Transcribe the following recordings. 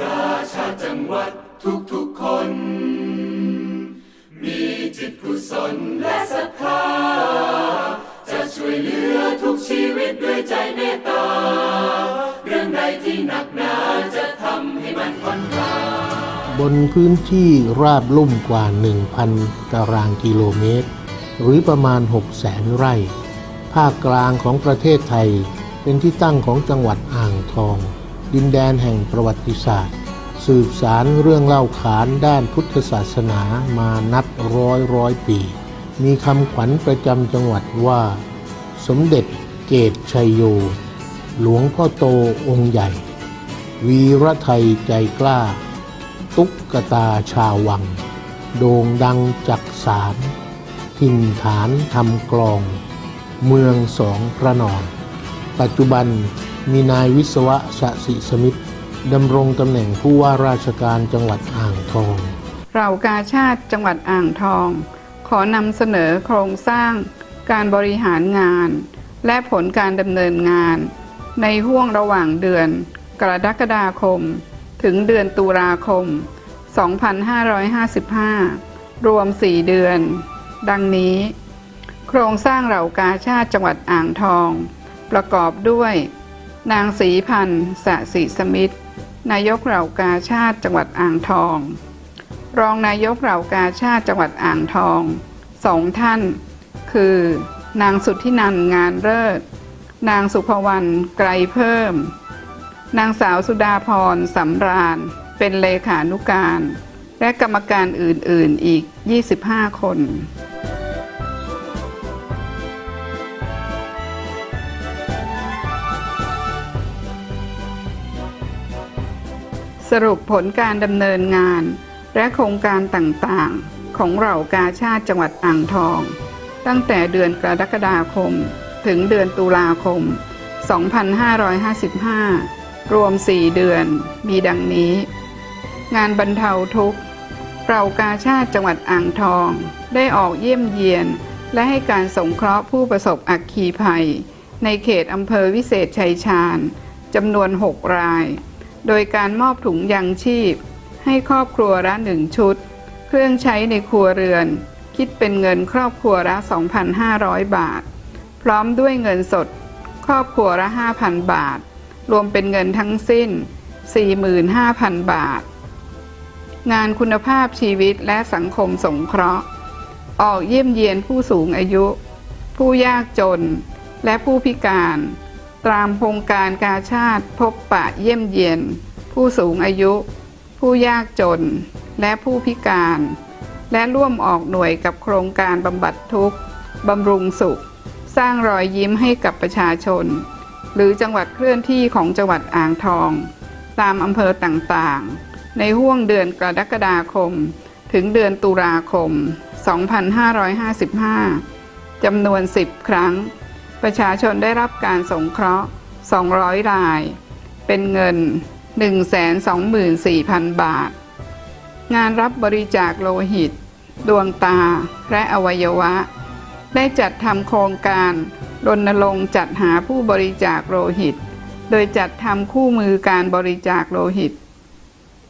กาชาจังหวัดทุกทุกคน มีจิตกุศลและศรัทธา จะช่วยเหลือทุกชีวิตด้วยใจเมตตา เรื่องใดที่หนักหนาจะทำให้มันผ่อนคลายบนพื้นที่ราบลุ่มกว่า 1,000 ตารางกิโลเมตร หรือประมาณ 6 แสนไร่ ภาคกลางของประเทศไทยเป็นที่ตั้งของจังหวัดอ่างทอง ดินแดนแห่งประวัติศาสตร์ สืบสารเรื่องเล่าขานด้านพุทธศาสนามานับร้อยร้อยปี มีคำขวัญประจำจังหวัดว่า สมเด็จเกตชัยโย หลวงพ่อโตองค์ใหญ่ วีระไทยใจกล้า ตุ๊กตาชาววัง โด่งดังจักสารถิ่นฐานทำกลอง เมืองสองพระนอน ปัจจุบัน มีนายวิศวะสสิสมิทธิ์ดำรงตำแหน่งผู้ว่าราชการจังหวัดอ่างทอง เรากาชาติจังหวัดอ่างทอง ขอนำเสนอโครงสร้าง การบริหารงาน และผลการดำเนินงาน ในห่วงระหว่างเดือน กรกฎาคม ถึงเดือนตุลาคม 2555 รวม 4 เดือน ดังนี้ โครงสร้างเหล่ากาชาติจังหวัดอ่างทอง ประกอบด้วย นางศรีพันธ์สะสิสมิทธนายกเหล่ากาชาติจังหวัดอ่างทอง รองนายกเหล่ากาชาติจังหวัดอ่างทองสองท่าน คือ นางสุทธินันงานเลิศนางสุภวรรณไกรเพิ่ม นางสาวสุดาพรสำราญ เป็นเลขานุการ และกรรมการอื่นๆอีก 25 คน สรุปผลการดำเนินงาน และโครงการต่างๆ ของเหล่ากาชาติจังหวัดอ่างทอง ตั้งแต่เดือนกรกฎาคม ถึงเดือนตุลาคม 2555 รวม 4 เดือนมีดังนี้ งานบรรเทาทุกข์เรากาชาติจังหวัดอ่างทอง ได้ออกเยี่ยมเยียน และให้การสงเคราะห์ผู้ประสบอัคคีภัย ในเขตอำเภอวิเศษชัยชาญจำนวน 6 ราย โดยการมอบถุงยังชีพ ให้ครอบครัวละหนึ่งชุด เครื่องใช้ในครัวเรือน คิดเป็นเงินครอบครัวละ 2,500 บาท พร้อมด้วยเงินสด ครอบครัวละ 5,000 บาท รวมเป็นเงินทั้งสิ้น 45,000 บาท งานคุณภาพชีวิตและสังคมสงเคราะห์ ออกเยี่ยมเยียนผู้สูงอายุ ผู้ยากจน และผู้พิการ ตามโครงการกาชาติพบปะเยี่ยมเยียน ผู้สูงอายุ ผู้ยากจน และผู้พิการ และร่วมออกหน่วยกับโครงการบำบัดทุกข์บำรุงสุข สร้างรอยยิ้มให้กับประชาชน หรือจังหวัดเคลื่อนที่ของจังหวัดอ่างทอง ตามอำเภอต่างๆ ในห่วงเดือนกรกฎาคม ถึงเดือนตุลาคม 2555จำนวน 10 ครั้ง ประชาชนได้รับการสงเคราะห์ 200 ราย เป็นเงิน 124,000 บาท งานรับบริจาคโลหิต ดวงตา และอวัยวะ ได้จัดทำโครงการรณรงค์จัดหาผู้บริจาคโลหิต โดยจัดทำคู่มือการบริจาคโลหิต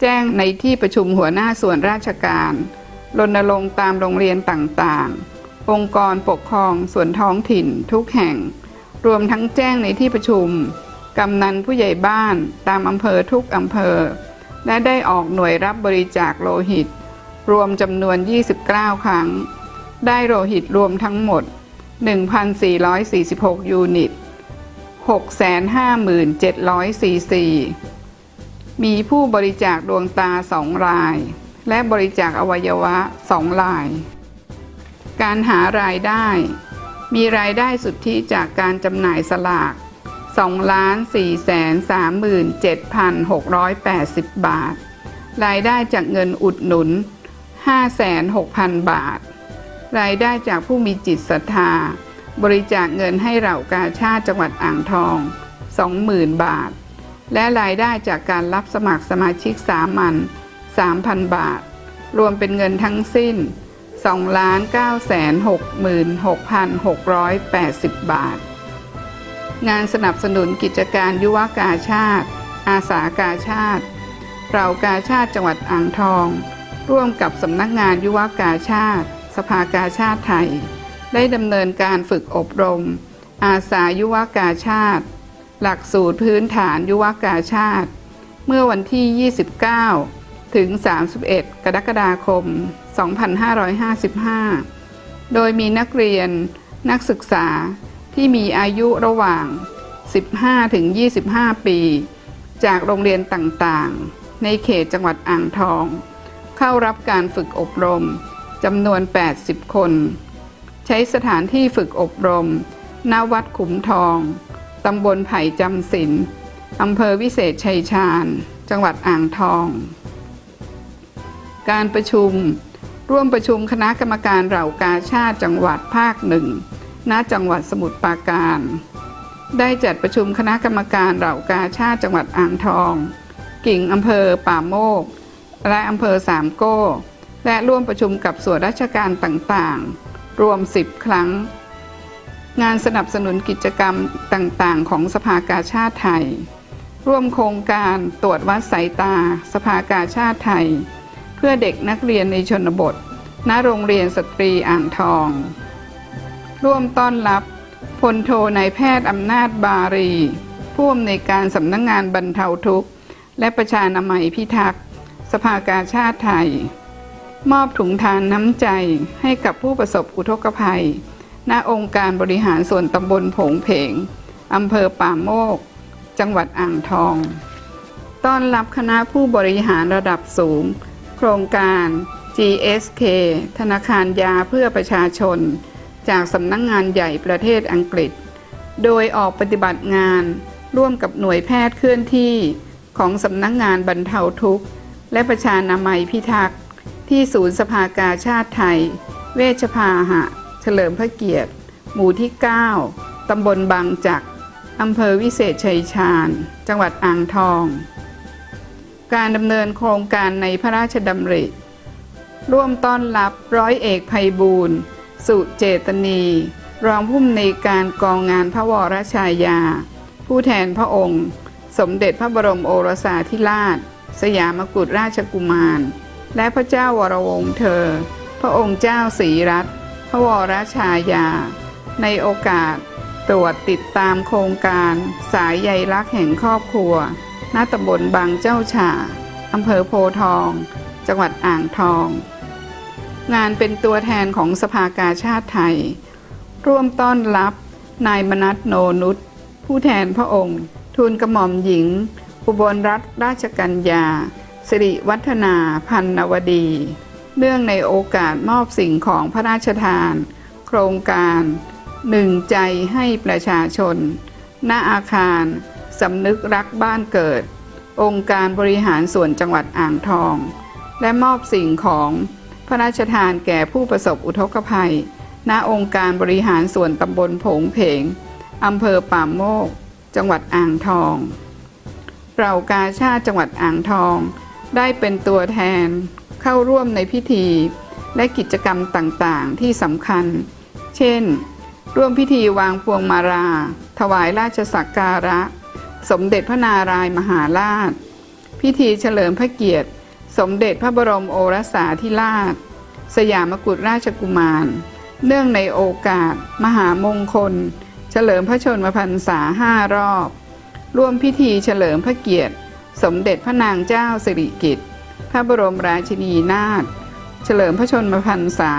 แจ้งในที่ประชุมหัวหน้าส่วนราชการรณรงค์ตามโรงเรียนต่างๆ องค์กรปกครองส่วนท้องถิ่นทุกแห่ง รวมทั้งแจ้งในที่ประชุม กำนันผู้ใหญ่บ้านตามอำเภอทุกอำเภอ และได้ออกหน่วยรับบริจาคโลหิต รวมจำนวน 29 ครั้ง ได้โลหิตรวมทั้งหมด 1,446 ยูนิต 657,000ซีซีมีผู้บริจาคดวงตาสองราย และบริจาคอวัยวะสองราย การหารายได้ มีรายได้สุทธิจากการจำหน่ายสลาก 2,437,680 บาท รายได้จากเงินอุดหนุน 56,000 บาท รายได้จากผู้มีจิตศรัทธา บริจาคเงินให้เหล่ากาชาติจังหวัดอ่างทอง 20,000 บาท และรายได้จากการรับสมัครสมาชิกสามัญ3,000 บาท รวมเป็นเงินทั้งสิ้น 2,966,680 บาท งานสนับสนุนกิจการยุวกาชาติ อาสากาชาติ เรากาชาติจังหวัดอ่างทอง ร่วมกับสำนักงานยุวกาชาติ สภากาชาติไทย ได้ดำเนินการฝึกอบรม อาสายุวกาชาติ หลักสูตรพื้นฐานยุวกาชาติ เมื่อวันที่ 29 ถึง 31 กรกฎาคม 2555 โดยมีนักเรียนนักศึกษาที่มีอายุระหว่าง 15ถึง25 ปี จากโรงเรียนต่างๆ ในเขตจังหวัดอ่างทอง เข้ารับการฝึกอบรมจำนวน 80 คน ใช้สถานที่ฝึกอบรมณวัดขุมทองตำบลไผ่จำศีลอำเภอวิเศษชัยชาญ จังหวัดอ่างทอง การประชุม ร่วมประชุมคณะกรรมการเหล่ากาชาติจังหวัดภาคหนึ่งณจังหวัดสมุทรปราการ ได้จัดประชุมคณะกรรมการเหล่ากาชาติจังหวัดอ่างทอง กิ่งอำเภอป่าโมก และอำเภอสามโก้ และร่วมประชุมกับส่วนราชการต่างๆ รวม 10 ครั้ง งานสนับสนุนกิจกรรมต่างๆ ของสภากาชาติไทย ร่วมโครงการตรวจวัดสายตา สภากาชาติไทย เพื่อเด็กนักเรียนในชนบท ณ โรงเรียนสตรีอ่างทอง ร่วมต้อนรับพลโทนายแพทย์อำนาจบารี ผู้อำนวยการสำนักงงานบรรเทาทุกข์ และประชานามัยพิทักษ์ สภากาชาติไทย มอบถุงทานน้ำใจให้กับผู้ประสบอุทกภัย ณ องค์การบริหารส่วนตำบลผงเพงอำเภอป่าโมก จังหวัดอ่างทอง ต้อนรับคณะผู้บริหารระดับสูง โครงการ GSK ธนาคารยาเพื่อประชาชน จากสำนักงงานใหญ่ประเทศอังกฤษ โดยออกปฏิบัติงานร่วมกับหน่วยแพทย์เคลื่อนที่ของสำนักงงานบรรเทาทุกข์ และประชานามัยพิทักษ์ ที่ศูนย์สภากาชาติไทย เวชพาหะ เฉลิมพระเกียรติ หมู่ที่ 9 ตำบลบางจักอำเภอวิเศษชัยชาญ จังหวัดอ่างทอง การดำเนินโครงการในพระราชดำริ ร่วมต้อนรับร้อยเอกภัยบูรณ์ สุเจตนี รองผู้อำนวยการกองงานพระวรชายา ผู้แทนพระองค์ สมเด็จพระบรมโอรสาธิราช สยามกุฎราชกุมาร และพระเจ้าวรวงศ์เธอ พระองค์เจ้าศรีรัตน์พระวรชายา ในโอกาสตรวจติดตามโครงการสายใยรักแห่งครอบครัว ณตำบลบางเจ้าฉ่าอำเภอโพทอง จังหวัดอ่างทอง งานเป็นตัวแทนของสภากาชาติไทย ร่วมต้อนรับนายมนัทโนนุชผู้แทนพระองค์ ทูลกระหม่อมหญิง อุบลรัตนราชกัญญา สิริวัฒนาพันนวดี เนื่องในโอกาสมอบสิ่งของพระราชทาน โครงการหนึ่งใจให้ประชาชน ณอาคาร สำนึกรักบ้านเกิด องค์การบริหารส่วนจังหวัดอ่างทอง และมอบสิ่งของพระราชทานแก่ผู้ประสบอุทกภัย ณ องค์การบริหารส่วนตำบลผงเพงอำเภอป่าโมก จังหวัดอ่างทองเรากาชาติจังหวัดอ่างทอง ได้เป็นตัวแทนเข้าร่วมในพิธี และกิจกรรมต่างๆ ที่สำคัญ เช่น ร่วมพิธีวางพวงมาลาถวายราชสักการะ สมเด็จพระนารายมหาราช พิธีเฉลิมพระเกียรติ สมเด็จพระบรมโอรสาธิราช สยามกุฎราชกุมาร เนื่องในโอกาส มหามงคล เฉลิมพระชนมพรรษาห้ารอบ ร่วมพิธีเฉลิมพระเกียรติ สมเด็จพระนางเจ้าสิริกิติ์พระบรมราชินีนาถเฉลิมพระชนมพรรษา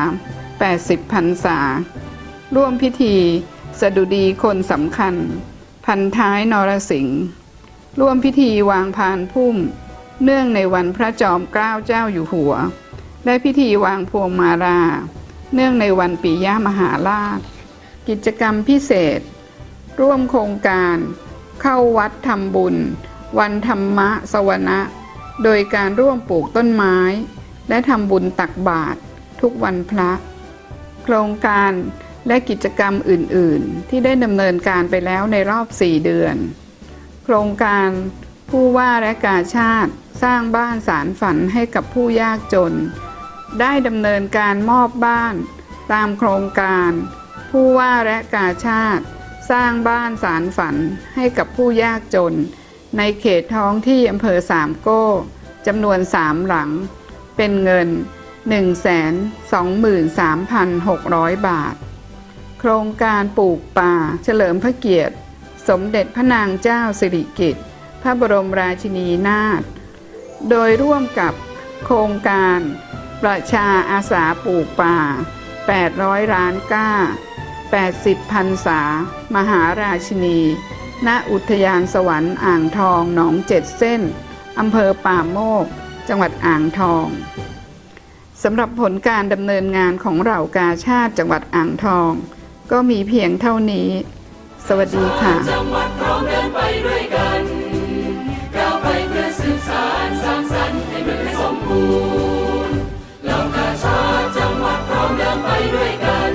80 พรรษา ร่วมพิธี สดุดีคนสำคัญ พันท้ายนรสิงห์ร่วมพิธีวางพานพุ่ม เนื่องในวันพระจอมเกล้าเจ้าอยู่หัว และพิธีวางพวงมาลาเนื่องในวันปียมหาราช กิจกรรมพิเศษ ร่วมโครงการ เข้าวัดทำบุญ วันธรรมะสวนะโดยการร่วมปลูกต้นไม้ และทำบุญตักบาตรทุกวันพระ โครงการ และกิจกรรมอื่น ๆ ที่ได้ดำเนินการไปแล้วในรอบ 4 เดือน โครงการผู้ว่าและกาชาติสร้างบ้านสารฝันให้กับผู้ยากจน ได้ดำเนินการมอบบ้าน ตามโครงการ ผู้ว่าและกาชาติ สร้างบ้านสารฝันให้กับผู้ยากจน ในเขตท้องที่อำเภอสามโก้จำนวนสามหลัง เป็นเงิน 123,600 บาท โครงการปลูกป่า เฉลิมพระเกียรติ สมเด็จพระนางเจ้าสิริกิติ์พระบรมราชินีนาถโดยร่วมกับโครงการ ประชาอาสาปลูกป่า 800 ล้านก้า 80พันษามหาราชินี ณ อุทยานสวรรค์อ่างทองหนองเจ็ดเส้น อำเภอป่าโมก จังหวัดอ่างทอง สำหรับผลการดำเนินงานของเหล่ากาชาติจังหวัดอ่างทอง ก็มีเพียงเท่านี้ สวัสดีค่ะจังหวัดพร้อมเดินไปด้วยกันก้าวไปเพื่อสืบสานสร้างสรรค์ให้เมืองสมบูรณ์เหล่ากาชาจังหวัดพร้อมเดินไปด้วยกัน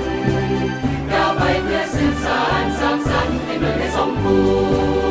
ก้าวไปเพื่อสืบสานสร้างสรรค์ให้เมืองให้สมบูรณ์